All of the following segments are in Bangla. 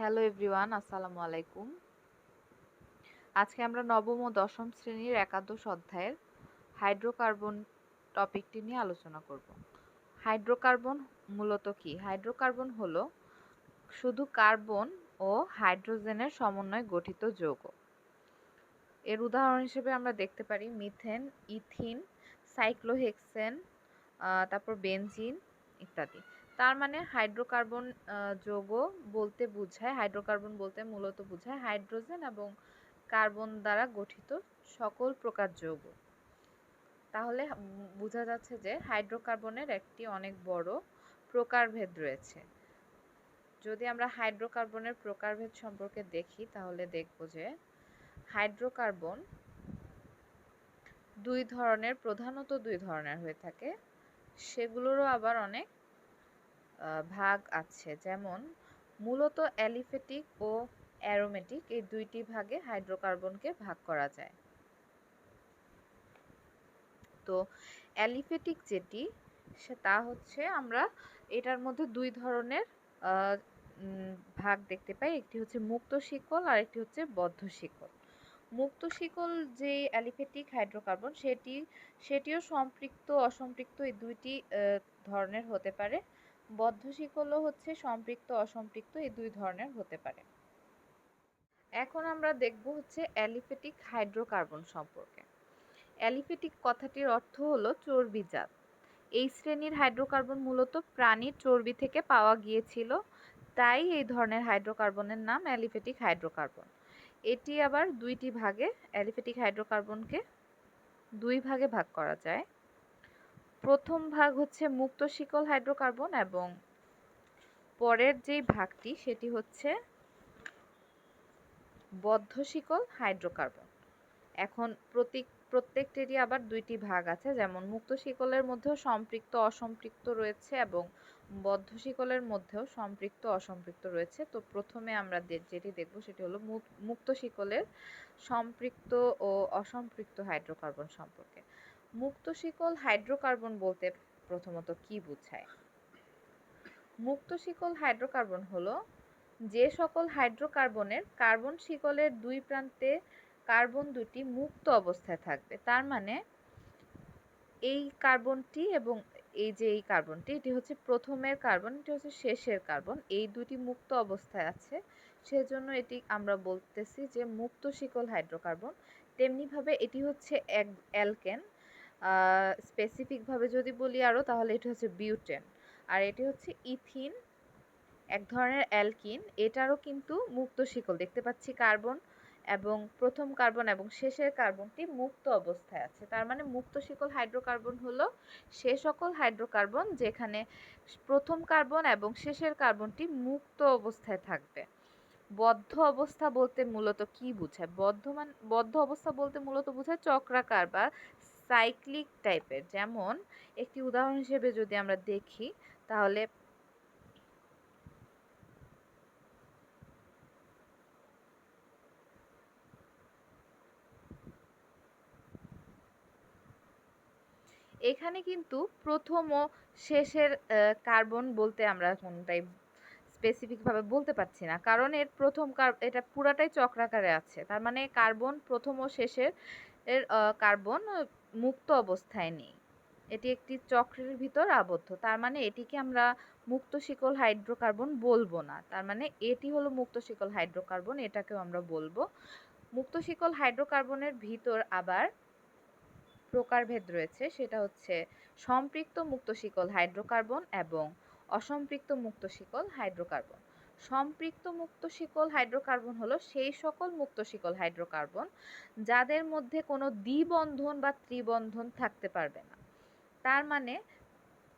হ্যালো এভরিওয়ান আসসালামু আলাইকুম। আজকে আমরা নবম ও দশম শ্রেণির একাদশ অধ্যায়ের হাইড্রোকার্বন টপিকটি নিয়ে আলোচনা করব। হাইড্রোকার্বন মূলত কি? হাইড্রোকার্বন হলো শুধু কার্বন ও হাইড্রোজেনের সমন্বয়ে গঠিত যৌগ। এর উদাহরণ হিসেবে আমরা দেখতে পারি মিথেন, ইথিন, সাইক্লোহেক্সেন তারপর বেনজিন ইত্যাদি। তার মানে হাইড্রোকার্বন যৌগ বলতে বোঝায়, হাইড্রোকার্বন বলতে মূলত বোঝায় হাইড্রোজেন এবং কার্বন দ্বারা গঠিত সকল প্রকার যৌগ। তাহলে বোঝা যাচ্ছে যে হাইড্রোকার্বনের একটি অনেক বড় প্রকারভেদ রয়েছে। যদি আমরা হাইড্রোকার্বনের প্রকারভেদ সম্পর্কে দেখি, তাহলে দেখব যে হাইড্রোকার্বন দুই ধরনের, প্রধানত দুই ধরনের হয়ে থাকে। সেগুলোরও আবার অনেক ভাগ আছে। যেমন, মূলত অ্যালিফেটিক ও অ্যারোমেটিক এই দুইটি ভাগে হাইড্রোকার্বনকে ভাগ করা যায়। তো অ্যালিফেটিক যেটি, সে তা হচ্ছে আমরা এটার মধ্যে দুই ধরনের ভাগ দেখতে পাই। একটি হচ্ছে মুক্ত শিকল আর একটি হচ্ছে বদ্ধ শিকল। মুক্ত শিকল যে অ্যালিফেটিক হাইড্রোকার্বন, সেটি, সেটিও সম্পৃক্ত, অসম্পৃক্ত এই দুইটি ধরনের হতে পারে। বদ্ধ শিকলও হচ্ছে সম্পৃক্ত, অসম্পৃক্ত এই দুই ধরনের হতে পারে। এখন আমরা দেখব হচ্ছে অ্যালিফেটিক হাইড্রোকার্বন সম্পর্কে। অ্যালিফেটিক কথাটির অর্থ হলো চর্বিজাত এই শ্রেণির হাইড্রোকার্বন মূলত প্রাণীর চর্বি থেকে পাওয়া গিয়েছিল, তাই এই ধরনের হাইড্রোকার্বনের নাম অ্যালিফেটিক হাইড্রোকার্বন। এটি আবার দুইটি ভাগে, অ্যালিফেটিক হাইড্রোকার্বনকে দুই ভাগে ভাগ করা যায়। প্রথম ভাগ হচ্ছে মুক্ত শিকল হাইড্রোকার্বন এবং পরের যেই ভাগটি সেটি হচ্ছে বদ্ধ শিকল হাইড্রোকার্বন। এখন প্রতীক প্রত্যেকটিরই আবার দুইটি ভাগ আছে, যেমন মুক্ত শিকলের মধ্যেও সম্পৃক্ত, অসম্পৃক্ত রয়েছে এবং বদ্ধ শিকলের মধ্যেও সম্পৃক্ত, অসম্পৃক্ত রয়েছে। তো প্রথমে আমরা যেটি দেখব সেটি হলো মুক্ত শিকলের সম্পৃক্ত ও অসম্পৃক্ত হাইড্রোকার্বন সম্পর্কে। মুক্ত শিকল হাইড্রোকার্বন বলতে প্রথমত কি বোঝায়? মুক্ত শিকল হাইড্রোকার্বন হলো যে সকল হাইড্রোকার্বনের কার্বন শিকলের দুই প্রান্তে কার্বন দুটি মুক্ত অবস্থায় থাকবে। তার মানে এই কার্বনটি এবং এই যে এই কার্বনটি, এটি হচ্ছে প্রথমের কার্বন, এটি হচ্ছে শেষের কার্বন। এই দুটি মুক্ত অবস্থায় আছে। সেজন্য এটি আমরা বলতেছি যে মুক্ত শিকল হাইড্রোকার্বন। তেমনিভাবে এটি হচ্ছে এক অ্যালকেন। স্পেসিফিকভাবে যদি বলি আরও তাহলে এটি হচ্ছে বিউটেন আর এটি হচ্ছে ইথিন এক ধরনের অ্যালকিন এটারও কিন্তু মুক্ত শিকল, দেখতে পাচ্ছি কার্বন এবং প্রথম কার্বন এবং শেষের কার্বনটি মুক্ত অবস্থায় আছে। তার মানে মুক্ত শিকল হাইড্রোকার্বন হলো সে সকল হাইড্রোকার্বন যেখানে প্রথম কার্বন এবং শেষের কার্বনটি মুক্ত অবস্থায় থাকবে। বদ্ধ অবস্থা বলতে মূলত কি বোঝায়? বদ্ধ মান বদ্ধ অবস্থা বলতে মূলত বোঝায় চক্রাকার বা সাইক্লিক টাইপের যেমন একটি উদাহরণ হিসেবে যদি আমরা দেখি, তাহলে এখানে কিন্তু প্রথম ও শেষের কার্বন বলতে আমরা কোনটাই স্পেসিফিকভাবে বলতে পারছি না। কারণ এর প্রথম এটা পুরাটাই চক্রাকারে আছে। তার মানে কার্বন প্রথম ও শেষের এর কার্বন মুক্ত অবস্থায় নেই। এটি একটি চক্রের ভিতর আবদ্ধ। তার মানে এটিকে আমরা মুক্ত শিকল হাইড্রোকার্বন বলব না। তার মানে এটি হলো মুক্ত শিকল হাইড্রোকার্বন, এটাকেও আমরা বলব। মুক্ত শিকল হাইড্রোকার্বনের ভিতর আবার প্রকারভেদ রয়েছে। সেটা হচ্ছে সম্পৃক্ত মুক্ত শিকল হাইড্রোকার্বন এবং অসম্পৃক্ত মুক্ত শিকল হাইড্রোকার্বন। সম্পৃক্ত মুক্ত শিকল হাইড্রোকার্বন হলো সেই সকল মুক্ত শিকল হাইড্রোকার্বন যাদের মধ্যে কোনো দ্বিবন্ধন বা ত্রিবন্ধন থাকতে পারবে না। তার মানে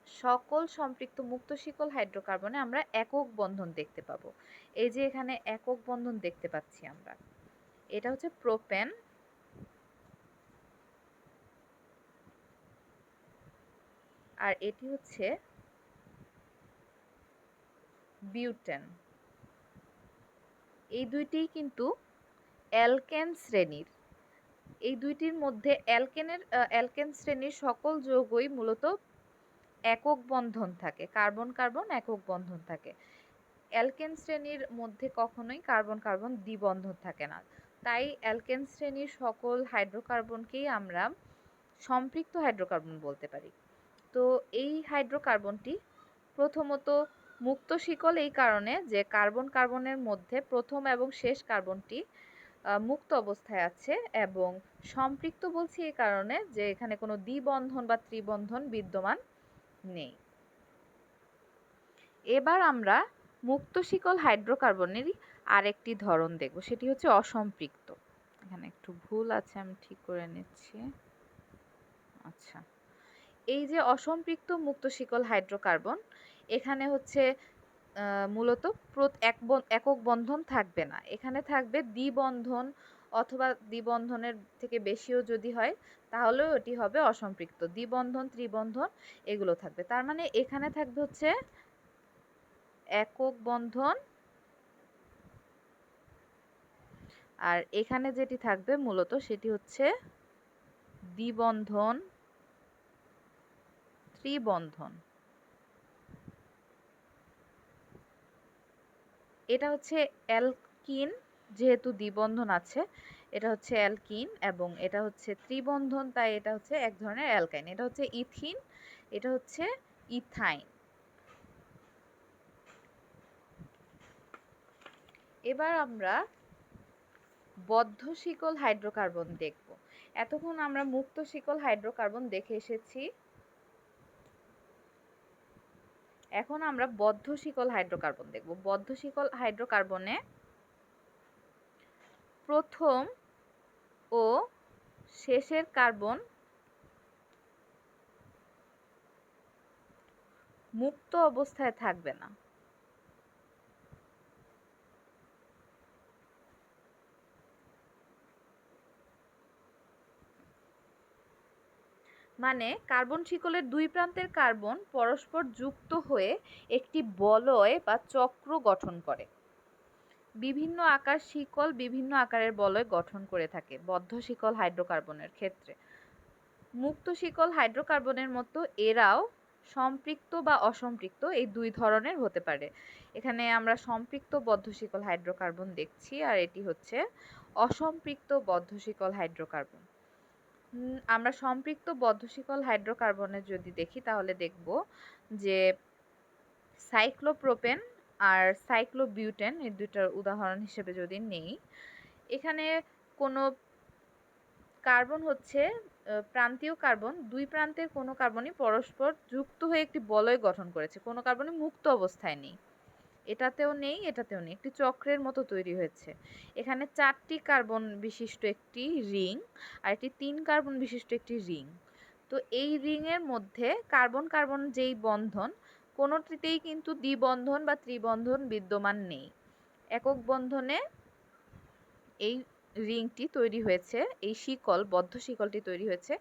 সকল সম্পৃক্ত মুক্ত শিকল হাইড্রোকার্বনে আমরা একক বন্ধন দেখতে পাবো। এই যে এখানে একক বন্ধন দেখতে পাচ্ছি আমরা, এটা হচ্ছে প্রোপেন। আর এটি হচ্ছে বিউটেন। এই দুইটি কিন্তু অ্যালকেন শ্রেণির। এই দুইটির মধ্যে অ্যালকেনের অ্যালকেন শ্রেণির সকল যৌগই মূলত একক বন্ধন থাকে, কার্বন কার্বন একক বন্ধন থাকে। অ্যালকেন শ্রেণির মধ্যে কখনোই কার্বন কার্বন দ্বিবন্ধন থাকে না। তাই অ্যালকেন শ্রেণির সকল হাইড্রোকার্বনকেই আমরা সম্পৃক্ত হাইড্রোকার্বন বলতে পারি। তো এই হাইড্রোকার্বনটি প্রথমত মুক্ত শিকল এই কারণে যে কার্বন কার্বনের মধ্যে প্রথম এবং শেষ কার্বনটি মুক্ত অবস্থায় আছে এবং সম্পৃক্ত বলছি এই কারণে যে এখানে কোনো দ্বিবন্ধন বা ত্রিবন্ধন বিদ্যমান নেই। এবার আমরা মুক্ত শিকল হাইড্রোকার্বনেরই আরেকটি ধরন দেখব, সেটি হচ্ছে অসম্পৃক্ত। এখানে একটু ভুল আছে, আমি ঠিক করে নিচ্ছি। আচ্ছা। এই যে অসম্পৃক্ত মুক্ত শিকল হাইড্রোকার্বন এখানে হচ্ছে মূলত এক একক বন্ধন থাকবে না। এখানে থাকবে দ্বিবন্ধন অথবা দ্বিবন্ধনের থেকে বেশিও যদি হয়, তাহলেও এটি হবে অসম্পৃক্ত। দ্বিবন্ধন, ত্রিবন্ধন এগুলো থাকবে। তার মানে এখানে থাকবে হচ্ছে একক বন্ধন আর এখানে যেটি থাকবে মূলত সেটি হচ্ছে দ্বিবন্ধন, ত্রিবন্ধন। এটা হচ্ছে অ্যালকিন যেহেতু দ্বিবন্ধন আছে, এটা হচ্ছে অ্যালকিন এবং এটা হচ্ছে ত্রিবন্ধন, তাই এটা হচ্ছে এক ধরনের অ্যালকাইন। এটা হচ্ছে ইথিন, এটা হচ্ছে ইথাইন। এবার আমরা বদ্ধ শিকল হাইড্রোকার্বন দেখব। এতক্ষণ আমরা মুক্ত শিকল হাইড্রোকার্বন দেখে এসেছি। এখন আমরা বদ্ধ শিকল হাইড্রোকার্বন দেখব। বদ্ধ শিকল হাইড্রোকার্বনে প্রথম ও শেষের কার্বন মুক্ত অবস্থায় থাকবে না। মানে কার্বন শিকলের দুই প্রান্তের কার্বন পরস্পর যুক্ত হয়ে একটি বলয় বা চক্র গঠন করে। বিভিন্ন আকার শিকল বিভিন্ন আকারের বলয় গঠন করে থাকে, বদ্ধ শিকল হাইড্রোকার্বনের ক্ষেত্রে। মুক্ত শিকল হাইড্রোকার্বনের মতো এরাও সম্পৃক্ত বা অসম্পৃক্ত এই দুই ধরনের হতে পারে। এখানে আমরা সম্পৃক্ত বদ্ধ শিকল হাইড্রোকার্বন দেখছি আর এটি হচ্ছে অসম্পৃক্ত বদ্ধ শিকল আমরা সম্পৃক্ত বদ্ধশিকল হাইড্রোকার্বনের যদি দেখি, তাহলে দেখব যে সাইক্লোপ্রোপেন আর সাইক্লোবিউটেন এই দুইটার উদাহরণ হিসেবে যদি নেই, এখানে কোনো কার্বন হচ্ছে প্রান্তীয় কার্বন, দুই প্রান্তের কোনো কার্বনই পরস্পর যুক্ত হয়ে একটি বলয় গঠন করেছে। কোনো কার্বনই মুক্ত অবস্থায় নেই। এটাতেও নেই এটাতেও নেই। একটি চক্রের মতো তৈরি হয়েছে। এখানে চারটি কার্বন বিশিষ্ট একটি রিং আর একটি তিন কার্বন বিশিষ্ট একটি রিং। তো এই রিংয়ের মধ্যে কার্বন কার্বন যেই বন্ধন, কোনোটিতেই কিন্তু দ্বিবন্ধন বা ত্রিবন্ধন বিদ্যমান নেই। একক বন্ধনে এই রিংটি তৈরি হয়েছে, এই শিকল, বদ্ধ শিকলটি তৈরি হয়েছে।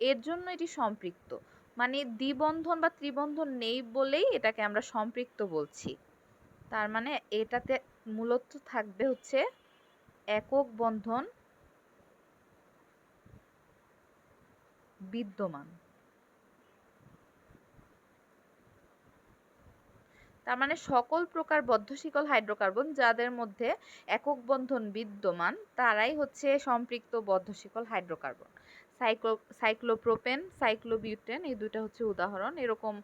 এর জন্য এটি সম্পৃক্ত। মানে দ্বিবন্ধন বা ত্রিবন্ধন নেই বলেই এটাকে আমরা সম্পৃক্ত বলছি। তার মানে এটাতে মূলত থাকবে হচ্ছে একক বন্ধন বিদ্যমান। তার মানে সকল প্রকার বদ্ধশিকল হাইড্রোকার্বন যাদের মধ্যে একক বন্ধন বিদ্যমান, তারাই হচ্ছে সম্পৃক্ত বদ্ধশিকল হাইড্রোকার্বন। সাইক্লো, সাইক্লোপ্রোপেন, সাইক্লোবিউটেন এই দুটো হচ্ছে উদাহরণ। এরকম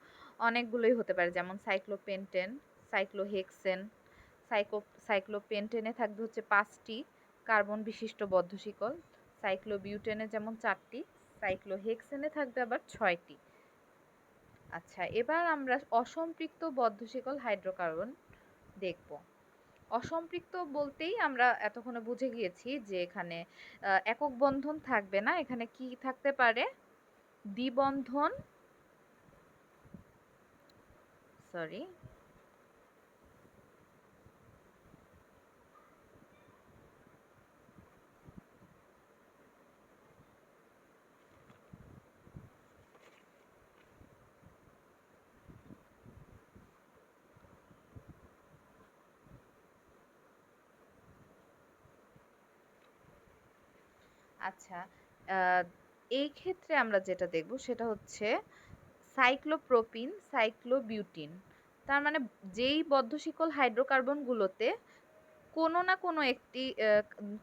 অনেকগুলোই হতে পারে, যেমন সাইক্লোপেন্টেন সাইক্লোহেক্সেন সাইক্লো সাইক্লোপেন্টেনে থাকবে হচ্ছে পাঁচটি কার্বন বিশিষ্ট বদ্ধ বদ্ধশিকল সাইক্লোবিউটেনে যেমন চারটি, সাইক্লোহেক্সেনে থাকবে আবার ছয়টি। আচ্ছা এবার আমরা অসম্পৃক্ত বদ্ধশিকল হাইড্রোকার্বন দেখব। অসম্পৃক্ত বলতেই আমরা এতক্ষণে বুঝে গিয়েছি যে এখানে একক বন্ধন থাকবে না, এখানে কি থাকতে পারে? দ্বিবন্ধন সরি আচ্ছা এই ক্ষেত্রে আমরা যেটা দেখব সেটা হচ্ছে সাইক্লোপ্রোপিন, সাইক্লোবিউটিন। তার মানে যেই বদ্ধশিকল হাইড্রোকার্বনগুলোতে কোনো না কোনো একটি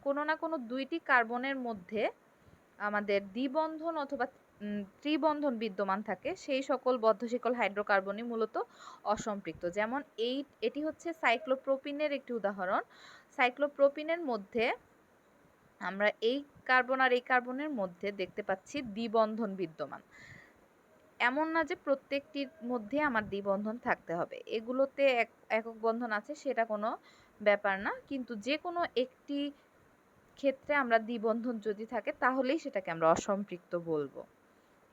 কোনো না কোনো দুইটি কার্বনের মধ্যে আমাদের দ্বিবন্ধন অথবা ত্রিবন্ধন বিদ্যমান থাকে, সেই সকল বদ্ধশিকল হাইড্রোকার্বনই মূলত অসম্পৃক্ত। যেমন এই, এটি হচ্ছে সাইক্লোপ্রোপিনের একটি উদাহরণ। সাইক্লোপ্রোপিনের মধ্যে আমরা এই কার্বন আর এই কার্বনের মধ্যে দেখতে পাচ্ছি দ্বিবন্ধন বিদ্যমান। এমন না যে প্রত্যেকটির মধ্যে আমার দ্বিবন্ধন থাকতে হবে। এগুলোতে এক, একক বন্ধন আছে, সেটা কোনো ব্যাপার না। কিন্তু যে কোনো একটি ক্ষেত্রে আমরা দ্বিবন্ধন যদি থাকে, তাহলেই সেটাকে আমরা অসম্পৃক্ত বলব।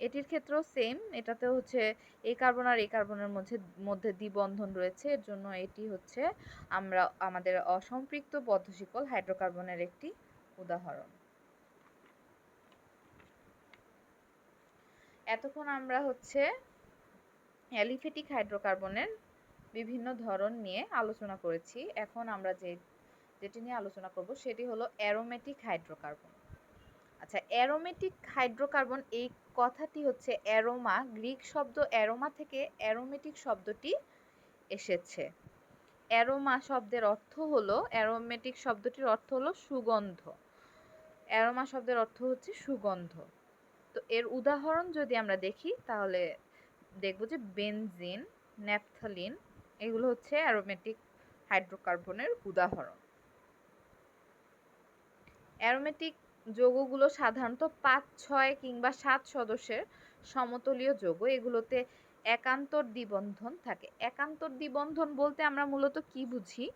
এটির ক্ষেত্রেও সেম এটাতে হচ্ছে এই কার্বন আর এই কার্বনের মধ্যে মধ্যে দ্বিবন্ধন রয়েছে। এর জন্য এটি হচ্ছে আমরা, আমাদের অসম্পৃক্ত বদ্ধশিকল হাইড্রোকার্বনের একটি উদাহরণ। এতক্ষণ আমরা হচ্ছে অ্যালিফেটিক হাইড্রোকার্বনের বিভিন্ন ধরন নিয়ে আলোচনা করেছি। এখন আমরা যে, যেটি নিয়ে আলোচনা করব সেটি হলো অ্যারোমেটিক হাইড্রোকার্বন। আচ্ছা অ্যারোমেটিক হাইড্রোকার্বন এই কথাটি হচ্ছে অ্যারোমা, গ্রিক শব্দ অ্যারোমা থেকে অ্যারোমেটিক শব্দটি এসেছে। অ্যারোমা শব্দের অর্থ হলো, অ্যারোমেটিক শব্দটির অর্থ হলো সুগন্ধ। অ্যারোমা শব্দের অর্থ হচ্ছে সুগন্ধ। তো এর উদাহরণ যদি আমরা দেখি, তাহলে দেখব যে বেনজিন, ন্যাপথালিন এগুলো হচ্ছে অ্যারোমেটিক হাইড্রোকার্বনের উদাহরণ। অ্যারোমেটিক যৌগগুলো সাধারণত পাঁচ, ছয় কিংবা সাত সদস্যের সমতলীয় যৌগ। এগুলোতে একান্তর দ্বিবন্ধন থাকে। একান্তর দ্বিবন্ধন বলতে আমরা মূলত কি বুঝি?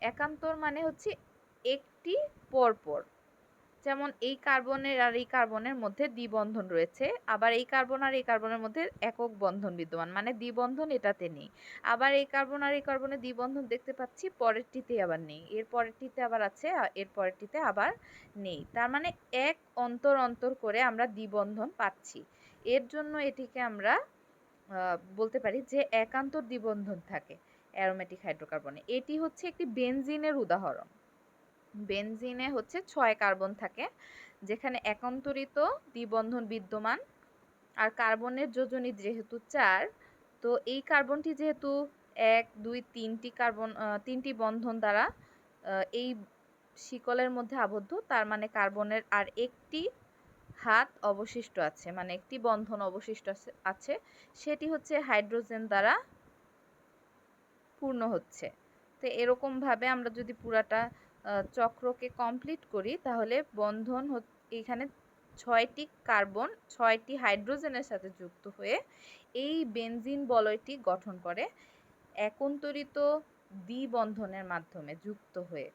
একান্তর মানে হচ্ছে একটি পরপর। যেমন এই কার্বনের আর এই কার্বনের মধ্যে দ্বিবন্ধন রয়েছে, আবার এই কার্বন আর এই কার্বনের মধ্যে একক বন্ধন বিদ্যমান মানে দ্বিবন্ধন এটাতে নেই। আবার এই কার্বন আর এই কার্বনের দ্বিবন্ধন দেখতে পাচ্ছি, পরেরটিতে আবার নেই। এর পরেরটিতে আবার আছে এর পরেরটিতে আবার নেই। তার মানে এক অন্তর অন্তর করে আমরা দ্বিবন্ধন পাচ্ছি। এর জন্য এটিকে আমরা বলতে পারি যে একান্তর দ্বিবন্ধন থাকে অ্যারোমেটিক হাইড্রোকার্বনে। এটি হচ্ছে একটি বেনজিনের উদাহরণ। বেনজিনে হচ্ছে ছয় কার্বন থাকে, যেখানে একান্তরিত দ্বিবন্ধন বিদ্যমান আর কার্বনের যোজনী যেহেতু চার, তো এই কার্বনটি যেহেতু এক, দুই, তিনটি কার্বন তিনটি বন্ধন দ্বারা এই শিকলের মধ্যে আবদ্ধ, তার মানে কার্বনের আর একটি হাত অবশিষ্ট আছে মানে একটি বন্ধন অবশিষ্ট আছে, সেটি হচ্ছে হাইড্রোজেন দ্বারা পূর্ণ হচ্ছে। তো এরকমভাবে আমরা যদি পুরাটা চক্রকে কমপ্লিট করি, তাহলে বন্ধন এখানে ছয়টি কার্বন ছয়টি হাইড্রোজেনের সাথে যুক্ত হয়ে এই বেনজিন বলয়টি গঠন করে একন্তরিত দ্বিবন্ধনের মাধ্যমে যুক্ত হয়ে।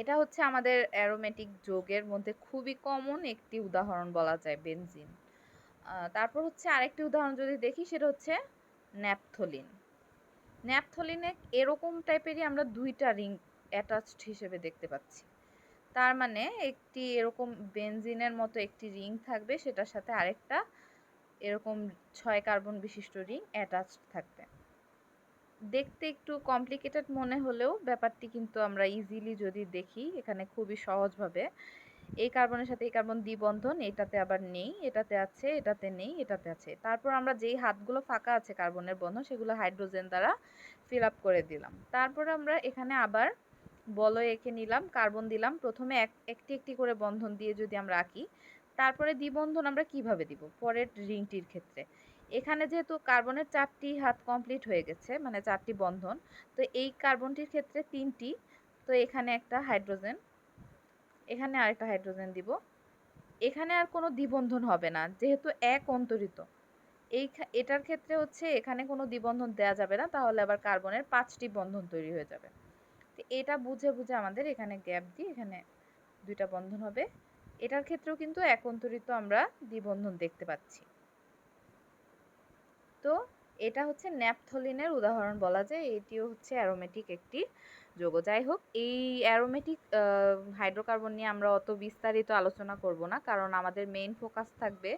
এটা হচ্ছে আমাদের অ্যারোমেটিক যোগের মধ্যে খুবই কমন একটি উদাহরণ বলা যায় বেনজিন তারপর হচ্ছে আরেকটি উদাহরণ যদি দেখি, সেটা হচ্ছে ন্যাপথলিন ন্যাপথলিনে এরকম টাইপেরই আমরা দুইটা রিং অ্যাটাচড হিসেবে দেখতে পাচ্ছি। তার মানে একটি এরকম বেনজিনের মতো একটি রিং থাকবে, সেটার সাথে আরেকটা এরকম ছয় কার্বন বিশিষ্ট রিং অ্যাটাচড থাকবে। দেখতে একটু কমপ্লিকেটেড মনে হলেও ব্যাপারটি কিন্তু আমরা ইজিলি যদি দেখি, এখানে খুবই সহজভাবে। এই কার্বনের সাথে এই কার্বন দ্বিবন্ধন, এটাতে আবার নেই, এটাতে আছে, এটাতে নেই, এটাতে আছে। তারপর আমরা যেই হাতগুলো ফাঁকা আছে কার্বনের বন্ধন, সেগুলো হাইড্রোজেন দ্বারা ফিল আপ করে দিলাম। তারপর আমরা এখানে আবার বলয় এঁকে নিলাম, কার্বন দিলাম। প্রথমে এক, একটি একটি করে বন্ধন দিয়ে যদি আমরা আঁকি, তারপরে দ্বিবন্ধন আমরা কীভাবে দিব? পরের রিংটির ক্ষেত্রে। এখানে যেহেতু কার্বনের চারটি হাত কমপ্লিট হয়ে গেছে মানে চারটি বন্ধন, তো এই কার্বনটির ক্ষেত্রে তিনটি, তো এখানে একটা হাইড্রোজেন, এখানে আরেকটা হাইড্রোজেন দিব। এখানে আর কোনো দ্বিবন্ধন হবে না, যেহেতু এক অন্তরিত। এই এটার ক্ষেত্রে হচ্ছে এখানে কোনো দ্বিবন্ধন দেওয়া যাবে না, তাহলে আবার কার্বনের পাঁচটি বন্ধন তৈরি হয়ে যাবে। তো এটা বুঝে বুঝে আমাদের এখানে গ্যাপ দিয়ে এখানে দুইটা বন্ধন হবে। এটার ক্ষেত্রেও কিন্তু এক অন্তরিত আমরা দ্বিবন্ধন দেখতে পাচ্ছি। তো এটা হচ্ছে ন্যাপথলিনের উদাহরণ বলা যায়। এটিও হচ্ছে অ্যারোমেটিক একটি যৌগ। যাই হোক, এই অ্যারোমেটিক হাইড্রোকার্বন নিয়ে আমরা অত বিস্তারিত আলোচনা করব না, কারণ আমাদের মেইন ফোকাস থাকবে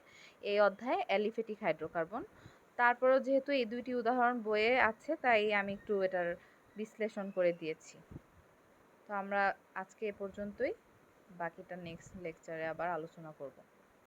এই অধ্যায়ে অ্যালিফেটিক হাইড্রোকার্বন তারপরেও যেহেতু এই দুইটি উদাহরণ বইয়ে আছে, তাই আমি একটু এটার বিশ্লেষণ করে দিয়েছি। তো আমরা আজকে এ পর্যন্তই। বাকিটা নেক্সট লেকচারে আবার আলোচনা করব।